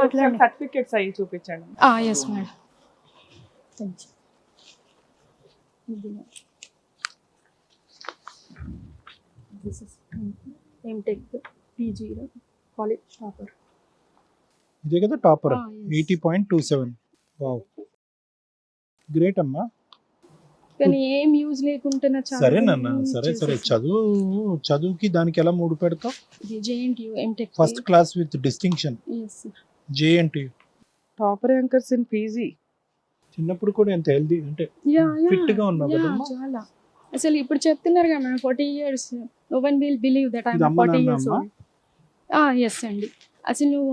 మాట్లాడండి. సర్టిఫికెట్స్ అవి చూపించండి. ఎస్ మేడం ఎంటెక్ పీజీలో కాలేజ్ టాపర్ ఇదే కదా topper. Eighty point two seven wow great అమ్మా. కానీ ఏం యూజ్ లేకుండా చాలా సరేనన్న సరే సరే. చదువు చదువుకి దానికి ఎలా మూడు పెడతావు? ఇది JNTU MTech first class with distinction yes JNT topper anchors in PG చిన్నప్పుడు కూడా ఎంత హెల్దీ అంటే యా యా ఫిట్గా ఉన్నావు యా కదమ్మా. చాలా. అసలు ఇప్పుడు చెప్తున్నారు కదా madam forty years no one will believe that I'm forty years అమ్మా? ఎస్ అండి. అసలు నువ్వు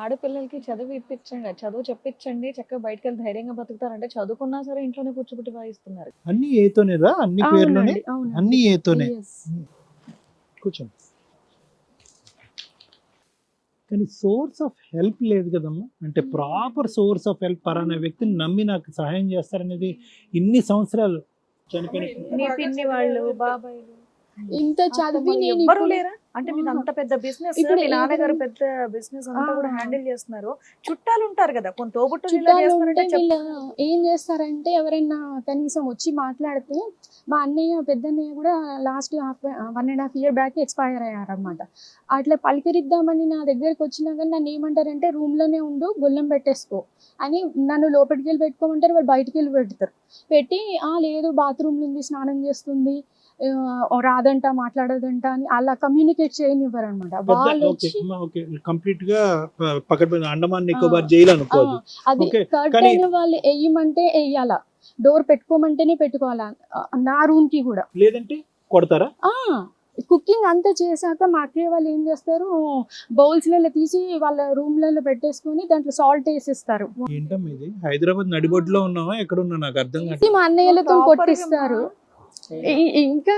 ఆడపిల్లలకి చదువు ఇప్పించండి చదువు చెప్పించండి చక్కగా బయటకు వెళ్ళి ధైర్యంగా బతుకుతారంటే చదువుకున్నా సరే ఇంట్లోనే కూర్చోబెట్టి వాయిస్తున్నారు. అన్ని ఏతోనే రా అన్ని పేర్లోనే? అవునండి అవునండి. అన్ని ఏతోనే Yes. కూర్చోండి. కానీ సోర్స్ ఆఫ్ హెల్ప్ లేదు కదమ్మా. అంటే ప్రాపర్ సోర్స్ ఆఫ్ హెల్ప్ పరానే వ్యక్తిని నమ్మి నాకు సహాయం చేస్తారనేది ఇన్ని సంవత్సరాలు చనిపోయిన మీ పిన్ని వాళ్ళు బాబాయ్లు ఇంత చదివి నేను ఇప్పుడు- లేరా? అంటే మీది అంత పెద్ద బిజినెస్ మీ నాన్నగారు పెద్ద బిజినెస్ అంతా కూడా. హ్యాండిల్ చేస్తున్నారు. చుట్టాలు ఉంటారు కదా కొంత ఏం చేస్తారంటే ఎవరైనా కనీసం వచ్చి మాట్లాడితే మా అన్నయ్య పెద్దన్నయ్య కూడా last half one and half year back expire అయ్యారనమాట అట్లా పలకరిద్దామని నా దగ్గరికి వచ్చినా కానీ నన్ను ఏమంటారంటే room లోనే ఉండు గొల్లం పెట్టేసుకో అని నన్ను లోపలికి వెళ్ళి పెట్టుకోమంటారు వాళ్ళు బయటికి వెళ్ళి పెడతారు. పెట్టి ఆ లేదు బాత్రూమ్ ఉంది స్నానం చేస్తుంది రాదంట మాట్లాడదంట అని అలా కమ్యూనికేట్ చేయనివ్వరు అనమాట వాళ్ళు ఓకే వచ్చి ఓకే కంప్లీట్గా పక్కన అండమాన్ నికోబార్ జైలు అనుకోదు అది కానీ- వాళ్ళు వేయమంటే వేయాలా డోర్ పెట్టుకోమంటేనే పెట్టుకోవాలా? నా రూమ్కి కూడా. లేదంటే కొడతారా? ఆ కుకింగ్ అంతా చేశాక మా అక్కయ్య వాళ్ళు ఏం చేస్తారు? బౌల్స్లలో తీసి వాళ్ళ రూమ్లలో పెట్టేసుకొని దాంట్లో సాల్ట్ వేసిస్తారు. హైదరాబాద్ నడిబొడ్డులో ఉన్నావా? ఎక్కడ ఉన్నా నాకు అర్థం మా అన్నయ్యలతో కొట్టిస్తారు. ఇంకా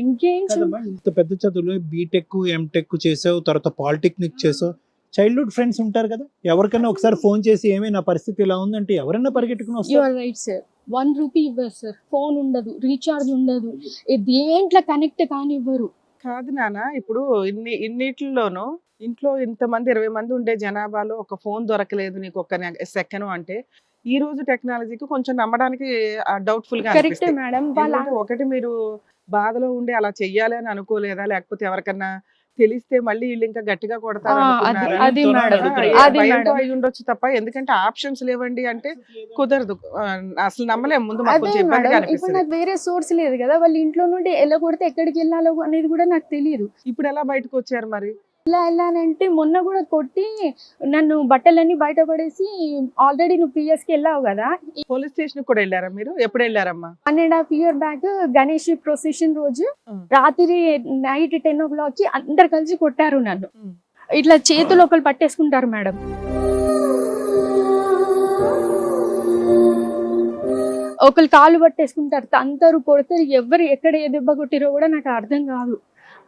ఇంకేం ఇంత పెద్ద చదువులు బీటెక్ ఎంటెక్ చేసావు తర్వాత పాలిటెక్నిక్ చేసావు. చైల్డ్హుడ్ ఫ్రెండ్స్ ఉంటారు కదా ఎవరికైనా ఒకసారి ఫోన్ చేసి ఏమీ నా పరిస్థితి ఇలా ఉందంటే ఎవరైనా పరిగెట్టుకుని యు వస్తారు all right sir one rupee ఇవ్వరు సార్ ఫోన్ ఉండదు రీఛార్జ్ ఉండదు. ఏ దేంట్లో కనెక్ట్ కానివ్వరు. కాదు నాన్న ఇప్పుడు ఇన్ని ఇన్నిట్లోనూ ఇంట్లో ఇంతమంది ఇరవై మంది ఉండే జనాభాలో ఒక ఫోన్ దొరకలేదు నీకు ఒక సెకండ్ అంటే. ఈ రోజు టెక్నాలజీకి కొంచెం నమ్మడానికి డౌట్ఫుల్గా కరెక్టే. మేడం. ఒకటి మీరు బాధలో ఉండి అలా చెయ్యాలి అని అనుకోలేదా? లేకపోతే ఎవరికన్నా తెలిస్తే మళ్ళీ వీళ్ళు ఇంకా గట్టిగా కొడతారు అయి ఉండొచ్చు తప్ప ఎందుకంటే ఆప్షన్స్ లేవండి అంటే కుదరదు. అసలు నమ్మలేము. ముందు ఇప్పుడు నాకు వేరే సోర్స్ లేదు కదా. వాళ్ళ ఇంట్లో నుండి ఎలా కొడితే ఎక్కడికి వెళ్ళాలో అనేది కూడా నాకు తెలియదు ఇప్పుడు ఎలా బయటకు వచ్చారు మరి? ఎలా వెళ్ళానంటే మొన్న కూడా కొట్టి నన్ను బట్టలన్నీ బయట పడేసి ఆల్రెడీ నువ్వు పిఎస్కి వెళ్ళావు కదా. పోలీస్ స్టేషన్ కూడా వెళ్ళారా మీరు? ఎప్పుడు వెళ్ళారమ్మా? One and half year back Ganesh procession రోజు. రాత్రి నైట్ టెన్ ఓ క్లాక్కి అందరు కలిసి కొట్టారు నన్ను. ఇట్లా చేతులు ఒకరు పట్టేసుకుంటారు మేడం. ఒకరు కాళ్ళు పట్టేసుకుంటారు. అందరూ కొడతారు. ఎవరు ఎక్కడ ఏ దెబ్బ కొట్టిరో కూడా నాకు అర్థం కాదు.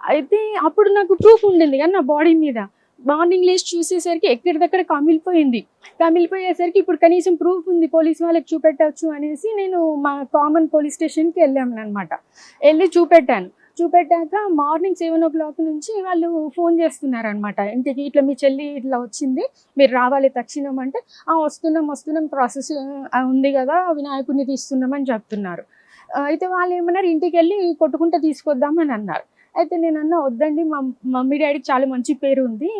అయితే అప్పుడు నాకు ప్రూఫ్ ఉండింది కానీ నా బాడీ మీద. మార్నింగ్ లేచి చూసేసరికి ఎక్కడిదక్కడ కమిలిపోయింది. కమిలిపోయేసరికి ఇప్పుడు కనీసం ప్రూఫ్ ఉంది పోలీస్ వాళ్ళకి చూపెట్టవచ్చు అనేసి నేను మా కామన్ పోలీస్ స్టేషన్కి వెళ్ళాము అనమాట వెళ్ళి చూపెట్టాను. చూపెట్టాక మార్నింగ్ సెవెన్ ఓ క్లాక్ నుంచి వాళ్ళు ఫోన్ చేస్తున్నారు అనమాట ఇంటికి ఇట్లా మీ చెల్లి ఇట్లా వచ్చింది మీరు రావాలి తక్షణం అంటే "ఆ, వస్తున్నాం వస్తున్నాం ప్రాసెస్ ఉంది కదా వినాయకుడిని తీస్తున్నామని చెప్తున్నారు. అయితే వాళ్ళు ఏమన్నారు ఇంటికి వెళ్ళి కొట్టుకుంటే తీసుకొద్దామని అన్నారు. అయితే నేను అన్న వద్దండి మా మమ్మీ డాడీకి చాలా మంచి పేరు ఉంది.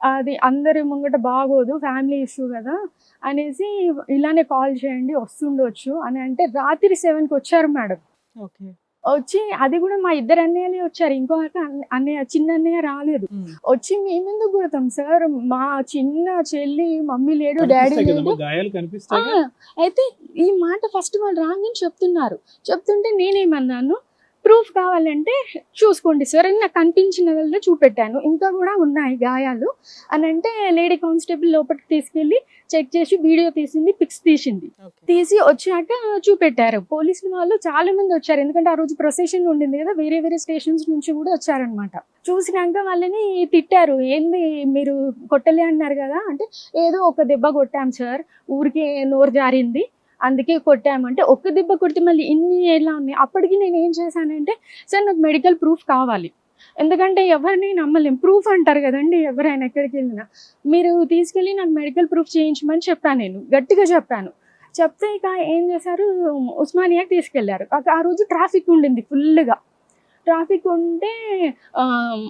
అది అందరి ముంగట బాగోదు ఫ్యామిలీ ఇష్యూ కదా అనేసి ఇలానే కాల్ చేయండి వస్తుండొచ్చు అని అంటే రాత్రి సెవెన్కి వచ్చారు మేడం. ఓకే. వచ్చి అది కూడా మా ఇద్దరు అన్నయ్యలే వచ్చారు ఇంకో అన్నయ్య చిన్న అన్నయ్య రాలేదు. వచ్చి మేమెందుకు కొడతాం సార్? మా చిన్న చెల్లి మమ్మీ లేడు డాడీ లేడు. అయితే ఈ మాట ఫస్ట్ వాళ్ళు రాంగ్ అని చెప్తున్నారు. చెప్తుంటే నేనేమన్నాను ప్రూఫ్ కావాలంటే చూసుకోండి సార్. అని నాకు కనిపించిన వల్ల చూపెట్టాను. ఇంకా కూడా ఉన్నాయి గాయాలు. అని అంటే లేడీ కానిస్టేబుల్ లోపలికి తీసుకెళ్ళి చెక్ చేసి వీడియో తీసింది పిక్స్ తీసింది. తీసి వచ్చాక చూపెట్టారు. పోలీసులు వాళ్ళు చాలా మంది వచ్చారు. ఎందుకంటే ఆ రోజు ప్రొసెషన్ ఉండింది కదా వేరే వేరే స్టేషన్స్ నుంచి కూడా వచ్చారనమాట చూసినాక వాళ్ళని తిట్టారు. ఏంది మీరు కొట్టలే అన్నారు కదా. అంటే ఏదో ఒక దెబ్బ కొట్టాం సార్. ఊరికే నోరు జారింది. అందుకే కొట్టామంటే ఒక్క దెబ్బ కొడితే మళ్ళీ ఇన్ని ఎలా ఉన్నాయి? అప్పటికి నేను ఏం చేశానంటే సార్ నాకు మెడికల్ ప్రూఫ్ కావాలి. ఎందుకంటే ఎవరిని నమ్మలేం. ప్రూఫ్ అంటారు కదండి ఎవరైనా ఎక్కడికి వెళ్ళినా. మీరు తీసుకెళ్ళి నాకు మెడికల్ ప్రూఫ్ చేయించమని చెప్పాను నేను. గట్టిగా చెప్పాను. చెప్తే ఇక ఏం చేశారు? ఉస్మానియాకి తీసుకెళ్ళారు ఆ రోజు ట్రాఫిక్ ఉండింది ఫుల్గా ట్రాఫిక్ ఉంటే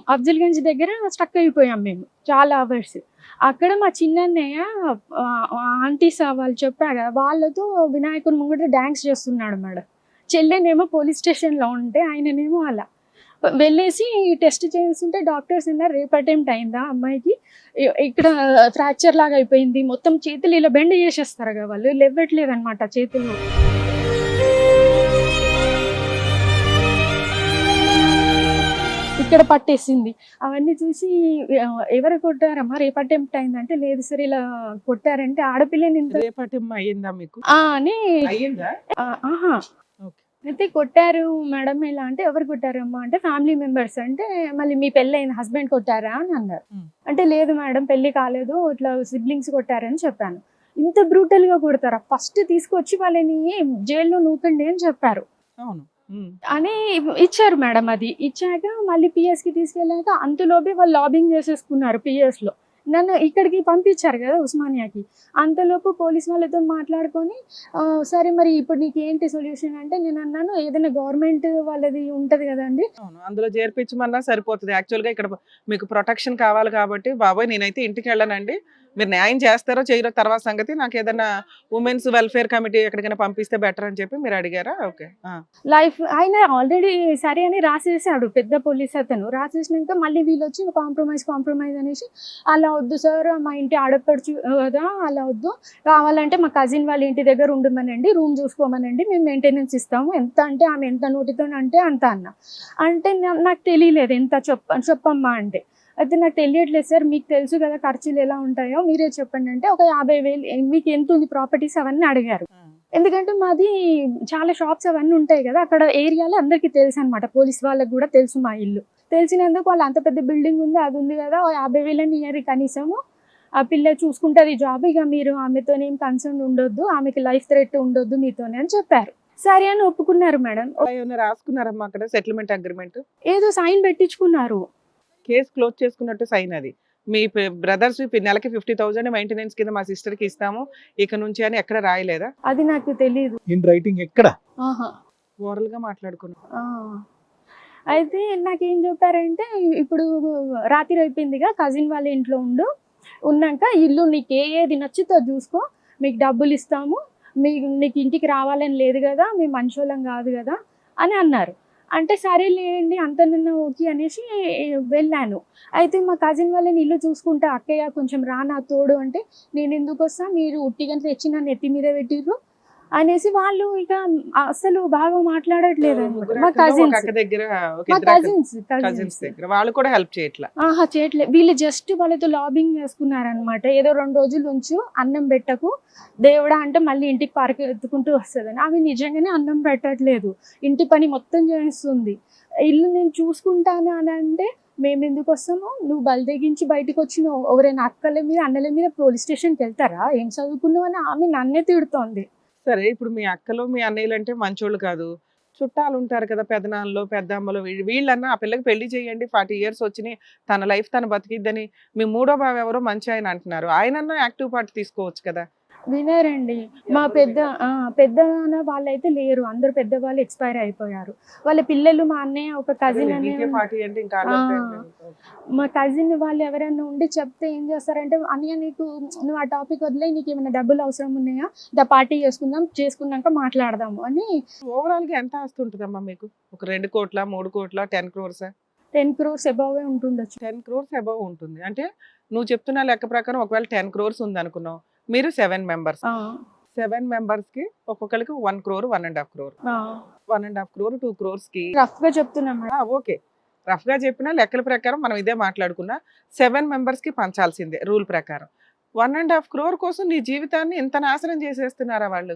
అఫ్జల్గంజ్ దగ్గర స్టక్ అయిపోయాం మేము చాలా అవర్స్. అక్కడ మా చిన్నన్నయ్య ఆ, ఆంటీస్ వాళ్ళు చెప్పారు కదా వాళ్ళతో వినాయకుడు ముంగట డ్యాన్స్ చేస్తున్నాడు మేడం. చెల్లెనేమో పోలీస్ స్టేషన్లో ఉంటే ఆయననేమో అలా. వెళ్ళేసి టెస్ట్ చేస్తుంటే డాక్టర్స్ అన్నారు రేపు అటెంప్ట్ అయిందా అమ్మాయికి? ఇక్కడ ఫ్రాక్చర్ లాగా అయిపోయింది మొత్తం చేతులు ఇలా బెండ్ చేసేస్తారు కదా వాళ్ళు లెవ్వట్లేదు అనమాట చేతులు ఇక్కడ పట్టేసింది. అవన్నీ చూసి ఎవరు కొట్టారమ్మా? రేపు అటెంప్ట్ అయిందంటే లేదు సార్ ఇలా కొట్టారంటే ఆడపిల్లని ఇంత రేపటిమ్మ అయ్యిందా మీకు? ఆ అని అయ్యిందా? ఆ, ఆహా. అయితే కొట్టారు మేడం ఇలా అంటే ఎవరు కొట్టారమ్మా అంటే ఫ్యామిలీ మెంబర్స్ అంటే మళ్ళీ మీ పెళ్ళి అయింది హస్బెండ్ కొట్టారా అని అన్నారు. అంటే లేదు మేడం పెళ్ళి కాలేదు ఇట్లా సిబ్లింగ్స్ కొట్టారని చెప్పాను. ఇంత బ్రూటల్గా కొడతారా? ఫస్ట్ తీసుకొచ్చి వాళ్ళని జైల్లో నూకండి అని చెప్పారు. అవును. అని ఇచ్చారు మేడం అది. ఇచ్చాక మళ్ళీ PS కి తీసుకెళ్ళాక అంతలోపే వాళ్ళు లాబింగ్ చేసేసుకున్నారు PS లో. నన్ను ఇక్కడికి పంపించారు కదా ఉస్మానియాకి. అంతలోపు పోలీస్ వాళ్ళతో మాట్లాడుకొని "ఆ, సరే మరి ఇప్పుడు నీకు ఏంటి సొల్యూషన్ అంటే నేను అన్నాను ఏదైనా గవర్నమెంట్ వాళ్ళది ఉంటది కదండి. అవును. అందులో చేర్పించమన్నా సరిపోతుంది. యాక్చువల్గా ఇక్కడ మీకు ప్రొటెక్షన్ కావాలి కాబట్టి బాబాయ్ నేనైతే ఇంటికి వెళ్ళనండి. మీరు న్యాయం చేస్తారో చేయరో తర్వాత సంగతి. నాకు ఏదైనా ఉమెన్స్ వెల్ఫేర్ కమిటీ ఎక్కడికైనా పంపిస్తే బెటర్ అని చెప్పి మీరు అడిగారా? ఓకే. లైఫ్ ఆయన ఆల్రెడీ సరే అని రాసేసాడు పెద్ద పోలీస్ అతను. రాసేసినాక మళ్ళీ వీళ్ళు వచ్చి కాంప్రమైజ్ కాంప్రమైజ్ అనేసి అలా వద్దు సార్ మా ఇంటి ఆడపడుచు కదా అలా వద్దు. కావాలంటే మా కజిన్ వాళ్ళ ఇంటి దగ్గర ఉండమనండి రూమ్ చూసుకోమనండి మేము మెయింటెనెన్స్ ఇస్తాము. ఎంత అంటే ఆమె ఎంత నోటితో అంటే అంత అన్న. అంటే నాకు తెలియలేదు ఎంత చెప్ప చెప్పమ్మా అంటే. అయితే నాకు తెలియట్లేదు సార్ మీకు తెలుసు కదా ఖర్చులు ఎలా ఉంటాయో. మీరే చెప్పండి అంటే ఒక యాభై వేలు మీకు ఎంత ఉంది ప్రాపర్టీస్ అవన్నీ అడిగారు. ఎందుకంటే మాది చాలా షాప్స్ అవన్నీ ఉంటాయి కదా అక్కడ ఏరియాలో అందరికీ తెలుసు అనమాట పోలీస్ వాళ్ళకి కూడా తెలుసు మా ఇల్లు. తెలిసినందుకు వాళ్ళు అంత పెద్ద బిల్డింగ్ ఉంది అది ఉంది కదా యాభై వేలని ఇయర్ కనీసము. ఆ పిల్ల చూసుకుంటుంది జాబ్ ఇక మీరు ఆమెతో ఏం కన్సర్న్ ఉండొద్దు ఆమెకి లైఫ్ థ్రెట్ ఉండొద్దు మీతోనే అని చెప్పారు. సరే అని ఒప్పుకున్నారు మేడం. రాసుకున్నారమ్మా అక్కడ సెటిల్మెంట్ అగ్రిమెంట్ ఏదో సైన్ పెట్టించుకున్నారు. కేసు క్లోజ్ చేసుకున్నట్టు సైన్ అది. మీ బ్రదర్స్ నెలకి ఫిఫ్టీ థౌసండ్ మెయింటెనెన్స్ కింద మా సిస్టర్కి ఇస్తాము. ఇక నుంచి అని ఎక్కడ రాయలేదా? అది నాకు తెలియదు ఇన్ రైటింగ్ ఎక్కడ? ఆహా. ఓవరాల్గా మాట్లాడుకున్నాం. ఆ. అయితే నాకేం చెప్పారంటే ఇప్పుడు రాత్రి అయిపోయిందిగా కజిన్ వాళ్ళ ఇంట్లో ఉండు ఉన్నాక ఇల్లు నీకు ఏ ఏది నచ్చితే చూసుకో మీకు డబ్బులు ఇస్తాము మీకు నీకు ఇంటికి రావాలని లేదు కదా మేము మంచోళ్ళం కాదు కదా అని అన్నారు. అంటే సరే లేండి అంత నిన్న ఓకే అనేసి వెళ్ళాను. అయితే మా కజిన్ వాళ్ళని ఇల్లు చూసుకుంటే అక్కయ్య కొంచెం రా నా తోడు అంటే నేను ఎందుకు వస్తా? మీరు ఉట్టిగంట తెచ్చి నన్ను ఎత్తి మీద పెట్టిర్రు. అనేసి వాళ్ళు ఇక అసలు బాగా మాట్లాడట్లేదు మా కజిన్స్ దగ్గర మా కజిన్స్ కజిన్స్ వాళ్ళు కూడా హెల్ప్ చేయట్లా. ఆహా చేయట్లేదు వీళ్ళు జస్ట్ వాళ్ళతో లాబింగ్ చేసుకున్నారనమాట. ఏదో రెండు రోజుల ఉంచు అన్నం పెట్టకు. దేవుడా అంటే మళ్ళీ ఇంటికి పార్క్ ఎత్తుకుంటూ వస్తుందని. అవి నిజంగానే అన్నం పెట్టట్లేదు. ఇంటి పని మొత్తం చేస్తుంది. ఇల్లు నేను చూసుకుంటాను అని అంటే మేము ఎందుకు వస్తాము? నువ్వు బలిదెగించి బయటకు వచ్చిన ఎవరైనా అక్కల మీద అన్నల మీద పోలీస్ స్టేషన్కి వెళ్తారా? ఏం చదువుకున్నావు అని ఆమె నన్నే తిడుతోంది. సరే ఇప్పుడు మీ అక్కలు మీ అన్నయ్యలు అంటే మంచోళ్ళు కాదు. చుట్టాలు ఉంటారు కదా పెదనాన్నలు పెద్దమ్మలు వీ- వీళ్ళన్నా ఆ పిల్లకి పెళ్ళి చేయండి ఫార్టీ ఇయర్స్ వచ్చినాయి తన లైఫ్ తను బతికిద్దని మీ మూడో బావ ఎవరో మంచి ఆయన అంటున్నారు. ఆయనన్నా యాక్టివ్ పార్ట్ తీసుకోవచ్చు కదా. వినరండి. మా పెద్ద ఆ, పెద్ద వాళ్ళైతే లేరు. అందరు పెద్ద వాళ్ళు ఎక్స్పైర్ అయిపోయారు. వాళ్ళ పిల్లలు మా అన్నయ్య ఒక కజిన్. మా కజిన్ వాళ్ళు ఎవరైనా ఉండి చెప్తే ఏం చేస్తారంటే అన్నయ్య నీకు నువ్వు ఆ టాపిక్ వదిలే నీకు ఏమైనా డబ్బులు అవసరం ఉన్నాయా? ద పార్టీ చేసుకుందాం చేసుకున్నాక మాట్లాడదాము అని ఓవరాల్గా ఎంత ఆస్తి ఉంటుందమ్మా మీకు? ఒక రెండు కోట్ల మూడు కోట్ల ten crores ten crores above ఉంటుండొచ్చు. Ten crores above ఉంటుంది. అంటే నువ్వు చెప్తున్న లెక్క ప్రకారం ఒకవేళ టెన్ క్రోర్స్ ఉంది అనుకున్నావు మీరు సెవెన్ మెంబర్స్ సెవెన్ మెంబర్స్కి ఒక్కొక్కరికి one crore one and half crore. One and half crore two క్రోర్స్కి. రఫ్గా చెప్తున్నా ఓకే. రఫ్గా చెప్పిన లెక్కల ప్రకారం మనం ఇదే మాట్లాడుకున్నా సెవెన్ మెంబర్స్కి పంచాల్సిందే రూల్ ప్రకారం. వన్ అండ్ హాఫ్ క్రోర్ కోసం నీ జీవితాన్ని ఇంత నాశనం చేసేస్తున్నారా వాళ్ళు.